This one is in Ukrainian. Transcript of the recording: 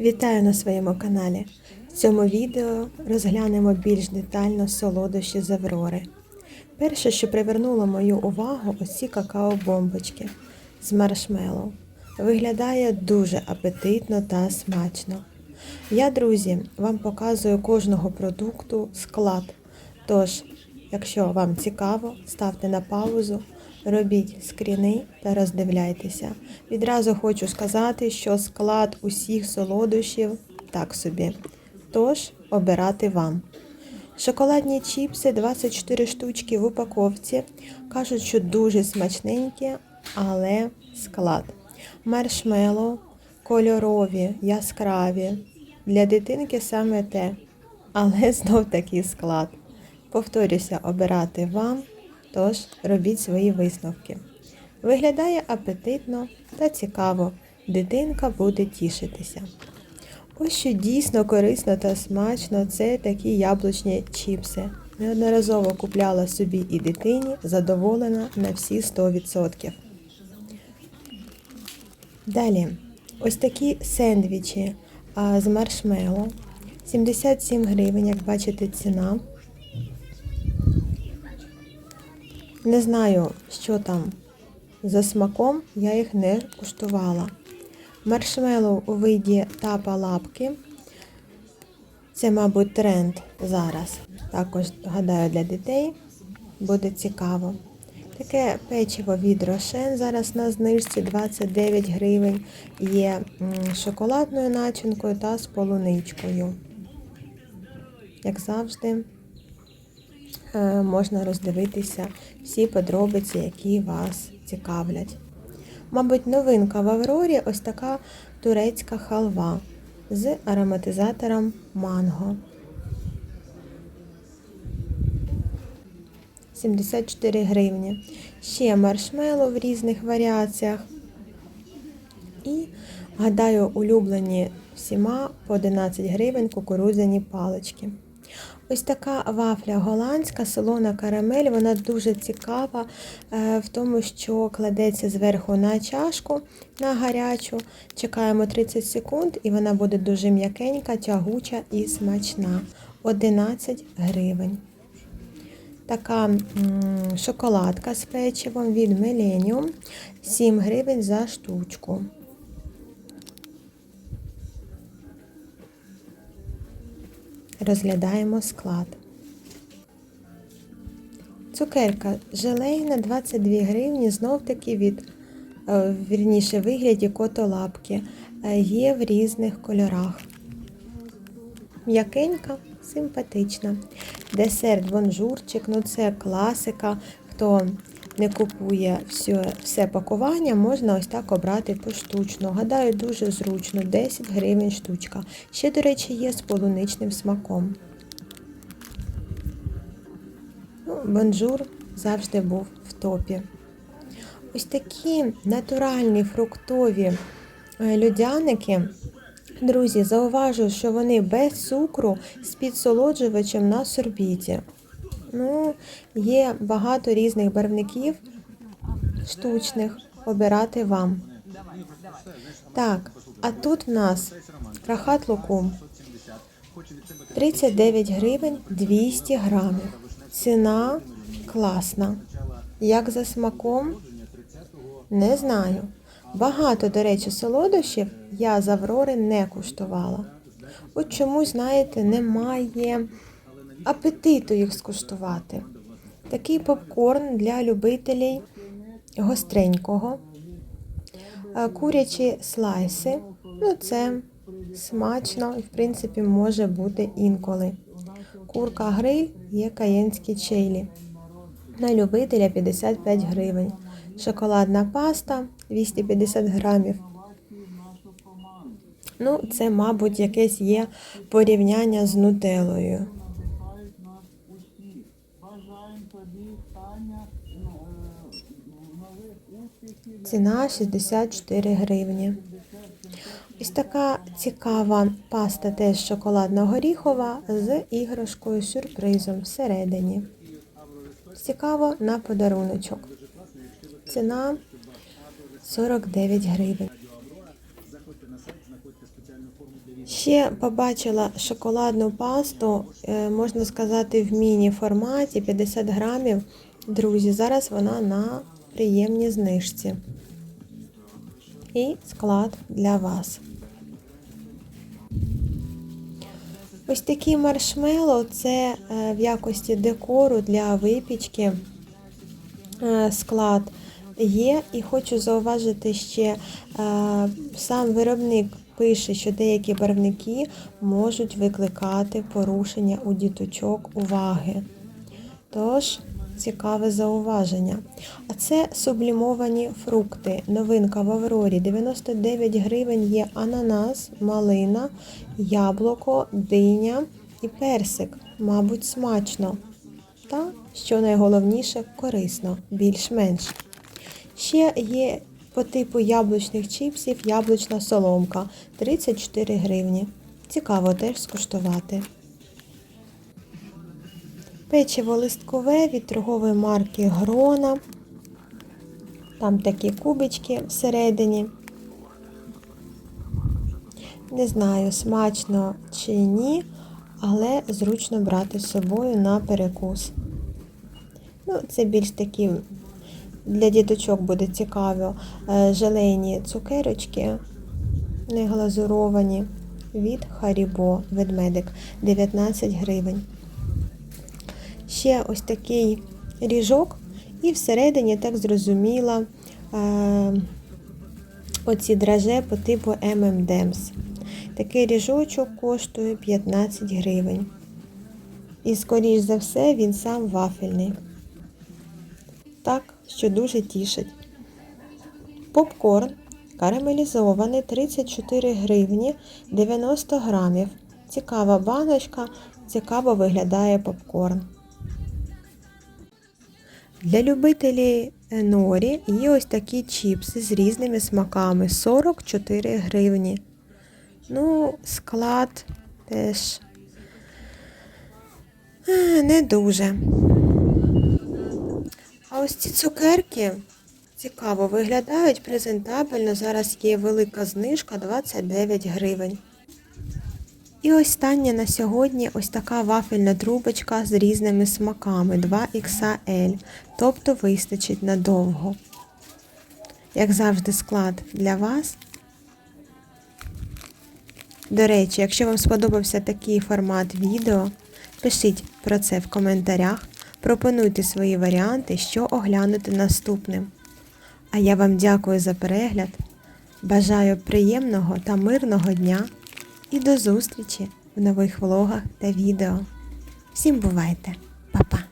Вітаю на своєму каналі. В цьому відео розглянемо більш детально солодощі з Аврори. Перше, що привернуло мою увагу, ось ці какао-бомбочки з маршмеллоу. Виглядає дуже апетитно та смачно. Я, друзі, вам показую кожного продукту склад. Тож, якщо вам цікаво, ставте на паузу, робіть скріни та роздивляйтеся. Відразу хочу сказати, що склад усіх солодощів так собі. Тож обирати вам. Шоколадні чіпси 24 штучки в упаковці. Кажуть, що дуже смачненькі, але склад. Маршмеллоу кольорові, яскраві. Для дитинки саме те, але знов такий склад. Повторюся, обирати вам, тож робіть свої висновки. Виглядає апетитно та цікаво. Дитинка буде тішитися. Ось що дійсно корисно та смачно це такі яблучні чіпси. Неодноразово купляла собі і дитині, задоволена на всі 100%. Далі, ось такі сендвічі з маршмеллоу. 77 гривень, як бачите, ціна. Не знаю, що там за смаком, я їх не куштувала. Маршмеллоу у виді тапа лапки. Це, мабуть, тренд зараз. Також, гадаю, для дітей буде цікаво. Таке печиво від Рошен зараз на знижці 29 гривень. Є шоколадною начинкою та з полуничкою. Як завжди, можна роздивитися всі подробиці, які вас цікавлять. Мабуть, новинка в Аврорі ось така турецька халва з ароматизатором манго. 74 гривні. Ще маршмеллоу в різних варіаціях. І, гадаю, улюблені всіма по 11 гривень кукурудзяні палички. Ось така вафля голландська, солона карамель, вона дуже цікава е, в тому, що кладеться зверху на чашку на гарячу. Чекаємо 30 секунд, і вона буде дуже м'якенька, тягуча і смачна. 11 гривень. Така шоколадка з печивом від Millennium 7 гривень за штучку. Розглядаємо склад. Цукерка желейна 22 гривні, знов таки від, е, вірніше, вигляді котолапки. Е, Є в різних кольорах. М'якенька, симпатична. Десерт бонжурчик, ну це класика. Хто не купує все, все пакування, можна ось так обрати поштучно. Гадаю, дуже зручно, 10 гривень штучка. Ще, до речі, є з полуничним смаком. Ну, бонжур завжди був в топі. Ось такі натуральні фруктові е, льодяники. Друзі, зауважую, що вони без цукру з підсолоджувачем на сорбіті. Ну, є багато різних барвників штучних. Обирати вам. Так, а тут в нас рахат лукум. 39 гривень 200 грамів. Ціна класна. Як за смаком? Не знаю. Багато, до речі, солодощів я з Аврори не куштувала. От чомусь, знаєте, немає апетиту їх скуштувати. Такий попкорн для любителів гостренького. Е, Курячі слайси. Ну, це смачно і, в принципі, може бути інколи. Курка гриль є каєнські чейлі. На любителя 55 гривень. Шоколадна паста 250 грамів. Ну, це, мабуть, якесь є порівняння з нутелою. Бажаємо тобі, Таня, ну, е, нових успіхів. Ціна 64 гривні. Ось така цікава паста теж шоколадно-горіхова з іграшкою сюрпризом всередині. Цікаво на подаруночок. Ціна 49 гривень. Ще побачила шоколадну пасту, е, можна сказати, в міні-форматі 50 грамів. Друзі, зараз вона на приємній знижці. І склад для вас. Ось такі маршмеллоу – це е, в якості декору для випічки е, склад є. І хочу зауважити ще, сам виробник пише, що деякі барвники можуть викликати порушення у діточок уваги. Тож, цікаве зауваження. А це сублімовані фрукти. Новинка в Аврорі. 99 гривень є ананас, малина, яблуко, диня і персик. Мабуть, смачно. Та, що найголовніше, корисно, більш-менш. Ще є по типу яблучних чіпсів яблучна соломка 34 гривні. Цікаво теж скуштувати. Печиво листкове від торгової марки Грона. Там такі кубички всередині. Не знаю, смачно чи ні, але зручно брати з собою на перекус. Ну, це більш такі для діточок буде цікаво. Е, Желейні цукерочки, не глазуровані від Харібо ведмедик 19 гривень. Ще ось такий ріжок, і всередині, так зрозуміла, е, оці драже по типу M&M's. Такий ріжочок коштує 15 гривень. І, скоріш за все, він сам вафельний. Так, що дуже тішить. Попкорн карамелізований 34 гривні 90 грамів. Цікава баночка, цікаво виглядає попкорн. Для любителів норі є ось такі чіпси з різними смаками 44 гривні. Ну, склад теж е, не дуже. А ось ці цукерки цікаво виглядають презентабельно. Зараз є велика знижка 29 гривень. І остання на сьогодні ось така вафельна трубочка з різними смаками 2XL, тобто вистачить надовго. Як завжди, склад для вас. До речі, якщо вам сподобався такий формат відео, пишіть про це в коментарях, пропонуйте свої варіанти, що оглянути наступним. А я вам дякую за перегляд. Бажаю приємного та мирного дня і до зустрічі в нових влогах та відео. Всім бувайте, Па-па!